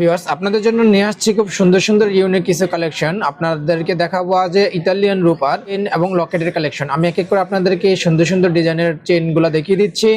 Viewers আপনাদের জন্য নিয়ে আসছি খুব সুন্দর সুন্দর ইউনিক কিছু কালেকশন আপনাদেরকে দেখাবো আজ ইতালিয়ান রূপার এবং লকেটের কালেকশন আমি এক এক করে আপনাদেরকে সুন্দর সুন্দর ডিজাইনের চেনগুলো দেখিয়ে দিচ্ছি।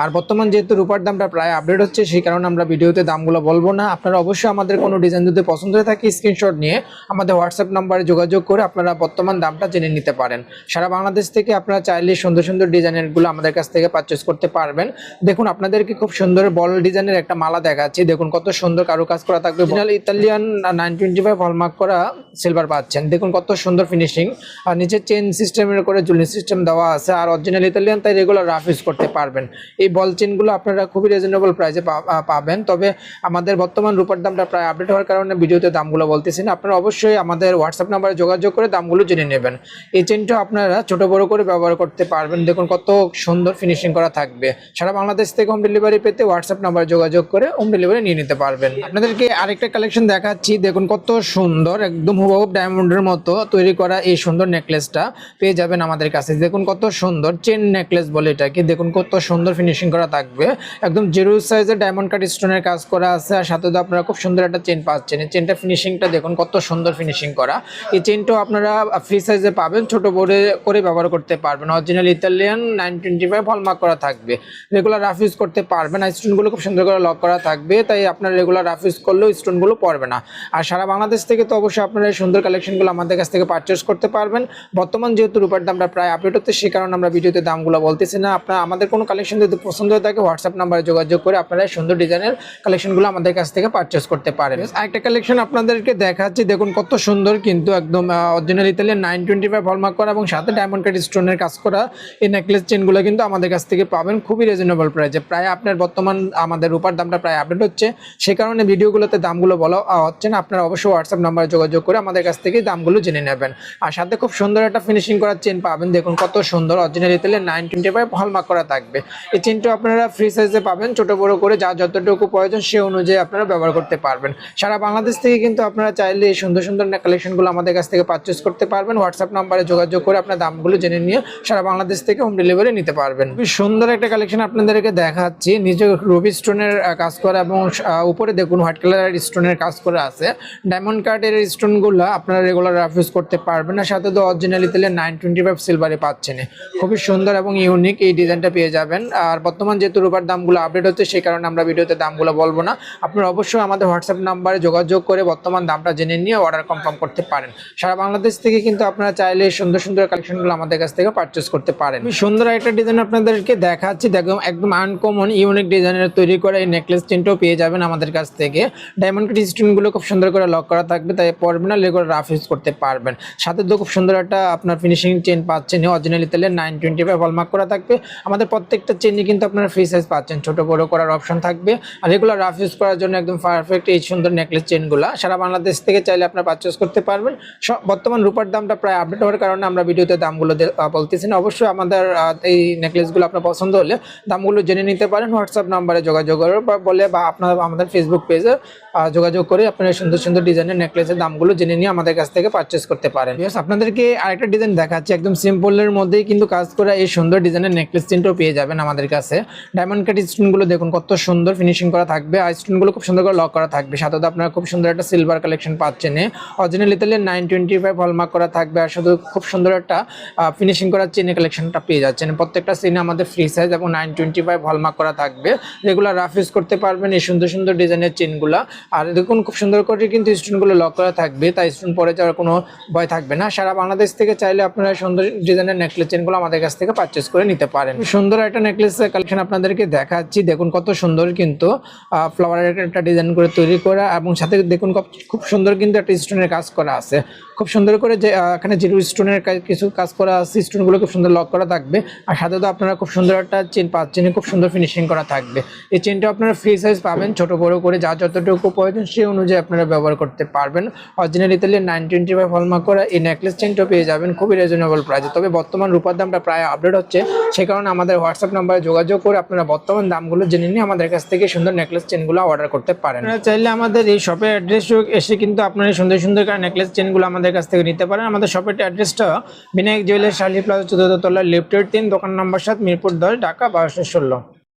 আর বর্তমান যেহেতু রূপার দামটা প্রায় আপডেট হচ্ছে, সেই কারণে আমরা ভিডিওতে দামগুলো বলব না। আপনারা অবশ্যই আমাদের কোনো ডিজাইন যদি পছন্দ হয়ে থাকে স্ক্রিনশট নিয়ে আমাদের হোয়াটসঅ্যাপ নাম্বারে যোগাযোগ করে আপনারা বর্তমান দামটা জেনে নিতে পারেন। সারা বাংলাদেশ থেকে আপনারা চাইলে সুন্দর সুন্দর ডিজাইনেরগুলো আমাদের কাছ থেকে পারচেস করতে পারবেন। দেখুন, আপনাদেরকে খুব সুন্দর বল ডিজাইনের একটা মালা দেখাচ্ছি। দেখুন, কত সুন্দর কারুকাজ করা থাকবে। Italian nine twenty five hallmark করা সিলভার পাচ্ছেন। দেখুন, কত সুন্দর ফিনিশিং আর নিচে চেন সিস্টেমের করে জুলিং সিস্টেম দেওয়া আছে। আর অরিজিনাল ইতালিয়ান তাই রেগুলার রাফ ইউজ করতে পারবেন। এই বল চেনগুলো আপনারা খুবই রিজনেবল প্রাইসে পাবেন। তবে আমাদের বর্তমান রূপার দামটা প্রায় আপডেট হওয়ার কারণে ভিডিওতে দামগুলো বলতেছি না। আপনারা অবশ্যই আমাদের হোয়াটসঅ্যাপ নাম্বারে যোগাযোগ করে দামগুলো জেনে নেবেন। এই চেনটা আপনারা ছোট, বড় করে ব্যবহার করতে পারবেন। দেখুন কত সুন্দর ফিনিশিং করা থাকবে। সারা বাংলাদেশ থেকে হোম ডেলিভারি পেতে হোয়াটসঅ্যাপ নাম্বারে যোগাযোগ করে হোম ডেলিভারি নিয়ে নিতে পারবেন। আপনাদেরকে আরেকটা কালেকশন দেখাচ্ছি। দেখুন কত সুন্দর, একদম হুবহু ডায়মন্ডের মতো তৈরি করা এই সুন্দর নেকলেসটা পেয়ে যাবেন আমাদের কাছে। দেখুন কত সুন্দর চেন নেকলেস বলে এটাকে। দেখুন কত সুন্দর ফিনিশিং করা থাকবে। একদম জিরো সাইজের ডায়মন্ড কাট স্টোনের কাজ করা আছে, আর সাথে তো আপনারা খুব সুন্দর একটা চেন পাচ্ছেন। এই চেনটা ফিনিশিংটা দেখুন, কত সুন্দর ফিনিশিং করা। এই চেনটাও আপনারা ফ্রি সাইজে পাবেন, ছোট বড় করে ব্যবহার করতে পারবেন। Original Italian nine twenty five hallmark করা থাকবে। রেগুলার রাফ ইউজ করতে পারবেন, আর স্টোনগুলো খুব সুন্দর করে লক করা থাকবে, তাই আপনার রেগুলার রাফ ইউজ করলেও স্টোনগুলো পড়বে না। আর সারা বাংলাদেশ থেকে তো অবশ্যই আপনারা এই সুন্দর কালেকশনগুলো আমাদের কাছ থেকে পারচেস করতে পারবেন। বর্তমান যেহেতু রূপার দামটা প্রায় আপডেট হচ্ছে, সেই কারণে আমরা ভিডিওতে দামগুলো বলতেছি না। আপনার আমাদের কোনো কালেকশন যদি পছন্দ হয়ে থাকে হোয়াটসঅ্যাপ নাম্বারে যোগাযোগ করে আপনারা সুন্দর ডিজাইনের কালেকশনগুলো আমাদের কাছ থেকে পারচেস করতে পারেন। আরেকটা কালেকশন আপনাদেরকে দেখাচ্ছি, দেখুন কত সুন্দর কিন্তু একদম original Italian nine twenty five hallmark করা এবং সাথে ডায়মন্ড কাট স্টোনের কাজ করা এই নেকলেস চেনগুলো কিন্তু আমাদের কাছ থেকে পাবেন খুবই রিজনেবল প্রাইসে প্রায় আপনার বর্তমান আমাদের রূপার দামটা প্রায় আপডেট হচ্ছে, সে কারণে ভিডিওগুলোতে দামগুলো বলা হচ্ছে না, আপনারা অবশ্যই হোয়াটসঅ্যাপ নাম্বারে যোগাযোগ করে আমাদের কাছ থেকে দামগুলো জেনে নেবেন। আর সাথে খুব সুন্দর একটা ফিনিশিং করার চেন পাবেন, দেখুন কত সুন্দর original Italian nine twenty five hallmark করা থাকবে। এই চেনটা আপনারা ফ্রি সাইজে পাবেন, ছোট বড় করে যা যতটুকু প্রয়োজন সে অনুযায়ী আপনারা ব্যবহার করতে পারবেন। সারা বাংলাদেশ থেকে কিন্তু আপনারা চাইলে এই সুন্দর সুন্দর কালেকশনগুলো আমাদের কাছ থেকে পারচেস করতে পারবেন। হোয়াটসঅ্যাপ নাম্বারে যোগাযোগ করে আপনার দামগুলো জেনে নিয়ে সারা বাংলাদেশ থেকে হোম ডেলিভারি নিতে পারবেন। খুবই সুন্দর একটা কালেকশন আপনাদেরকে দেখাচ্ছি। নিচে রবি স্টোনের কাজ করা এবং উপরে দেখুন হোয়াইট কালারের স্টোনের কাজ করা আছে। ডায়মন্ড কার্ডের স্টোনগুলো আপনারা রেগুলার রাফ ইউজ করতে পারবেন আর সাথে তো original Italian nine twenty five সিলভারে পাচ্ছেন। খুবই সুন্দর এবং ইউনিক এই ডিজাইনটা পেয়ে যাবেন। বর্তমান যেহেতু রূপার দামগুলো আপডেট হচ্ছে, সেই কারণে আমরা ভিডিওতে দামগুলো বলব না। আপনারা অবশ্যই আমাদের হোয়াটসঅ্যাপ নাম্বারে যোগাযোগ করে বর্তমান দামটা জেনে নিয়ে অর্ডার কনফার্ম করতে পারেন। সারা বাংলাদেশ থেকে কিন্তু আপনারা চাইলে সুন্দর সুন্দর কালেকশনগুলো আমাদের কাছ থেকে পারচেস করতে পারেন। খুবই সুন্দর একটা ডিজাইন আপনাদেরকে দেখাচ্ছি। দেখুন একদম আনকমন ইউনিক ডিজাইনের তৈরি করা এই নেকলেস চেনটাও পেয়ে যাবেন আমাদের কাছ থেকে। ডায়মন্ড কাট স্টোনগুলো খুব সুন্দর করে লক করা থাকবে, তাই পরবে না লেগুলো রাফ ইউজ করতে পারবেন। সাথে তো খুব সুন্দর একটা আপনার ফিনিশিং চেন পাচ্ছেন। Original Italian nine twenty five hallmark করা থাকবে। আমাদের প্রত্যেকটা চেনই কিন্তু আপনারা ফ্রি সাইজ পাচ্ছেন। ছোট বড় করার অপশন থাকবে। আর রেগুলার রাফ ইউজ করার জন্য একদম পারফেক্ট এই সুন্দর নেকলেস চেনগুলো সারা বাংলাদেশ থেকে চাইলে আপনারা পারচেস করতে পারবেন। বর্তমান রূপার দামটা প্রায় আপডেট হওয়ার কারণে আমরা ভিডিওতে দামগুলো বলতেছি না। অবশ্যই আমাদের এই নেকলেসগুলো আপনার পছন্দ হলে দামগুলো জেনে নিতে পারেন। হোয়াটসঅ্যাপ নাম্বারে যোগাযোগ বলে বা আপনার, আমাদের ফেসবুক পেজে যোগাযোগ করে আপনারা সুন্দর সুন্দর ডিজাইনের নেকলেসের দামগুলো জেনে নিয়ে আমাদের কাছ থেকে পারচেস করতে পারেন। আপনাদেরকে আরেকটা ডিজাইন দেখাচ্ছি। একদম সিম্পলের মধ্যেই কিন্তু কাজ করা এই সুন্দর ডিজাইনের নেকলেস চেনটাও পেয়ে যাবেন আমাদের কাছে ডায়মন্ড কাট স্টোনগুলো দেখুন কত সুন্দর ফিনিশিং করা থাকবে। আর স্টোনগুলো খুব সুন্দর করে লক করা থাকবে। সাথে আপনারা খুব সুন্দর একটা সিলভার কালেকশন পাচ্ছেন original Italian nine twenty five hallmark করা থাকবে। আর শুধু খুব সুন্দর একটা ফিনিশিং করা চেনে কালেকশনটা পেয়ে যাচ্ছেন। প্রত্যেকটা চেনে আমাদের ফ্রি সাইজ এবং নাইন টোয়েন্টি ফাইভ হলমার্ক করা থাকবে। রেগুলার রাফ ইউজ করতে পারবেন এই সুন্দর সুন্দর ডিজাইনের চেনগুলা আর দেখুন খুব সুন্দর করে কিন্তু স্টোনগুলো লক করা থাকবে। তাই স্টোন পরে যাওয়ার কোনো ভয় থাকবে না। সারা বাংলাদেশ থেকে চাইলে আপনারা সুন্দর ডিজাইনের নেকলেস চেনগুলো আমাদের কাছ থেকে পারচেস করে নিতে পারেন। সুন্দর একটা নেকলেস কালেকশন আপনাদেরকে দেখাচ্ছি। দেখুন কত সুন্দর কিন্তু ফ্লাওয়ারের একটা ডিজাইন করে তৈরি করা এবং সাথে দেখুন খুব সুন্দর কিন্তু একটা স্টোনের কাজ করা আছে। খুব সুন্দর করে যে এখানে জিরো স্টোনের কিছু কাজ করা আছে স্টোনগুলো খুব সুন্দর লক করা থাকবে। আর সাথে তো আপনারা খুব সুন্দর একটা চেন পাচ্ছেন, খুব সুন্দর ফিনিশিং করা থাকবে। এই চেনটা আপনারা ফ্রি সাইজ পাবেন, ছোট বড় করে, যা যতটুকু প্রয়োজন সেই অনুযায়ী আপনারা ব্যবহার করতে পারবেন। Original Italian nine twenty five hallmark করা এই নেকলেস চেনটাও পেয়ে যাবেন, খুবই রিজনেবল প্রাইসে তবে বর্তমান রূপার দামটা প্রায় আপডেট হচ্ছে সে কারণে আমাদের হোয়াটসঅ্যাপ নাম্বারে যোগাযোগ করে আপনারা বর্তমান দামগুলো জেনে নিয়ে আমাদের কাছ থেকে সুন্দর নেকলেস চেনগুলো অর্ডার করতে পারেন। চাইলে আমাদের এই শপের অ্যাড্রেস এসে কিন্তু আপনারা সুন্দর সুন্দর নেকলেস চেনগুলো আমাদের কাছ থেকে নিতে পারেন। আমাদের শপের অ্যাড্রেসটা বিনায়ক জুয়েলার্স শালি প্লাজা চতুর্থ তলা লিফটের তিন, দোকান নাম্বার সাত, মিরপুর দশ ঢাকা, বারোশো ষোলো।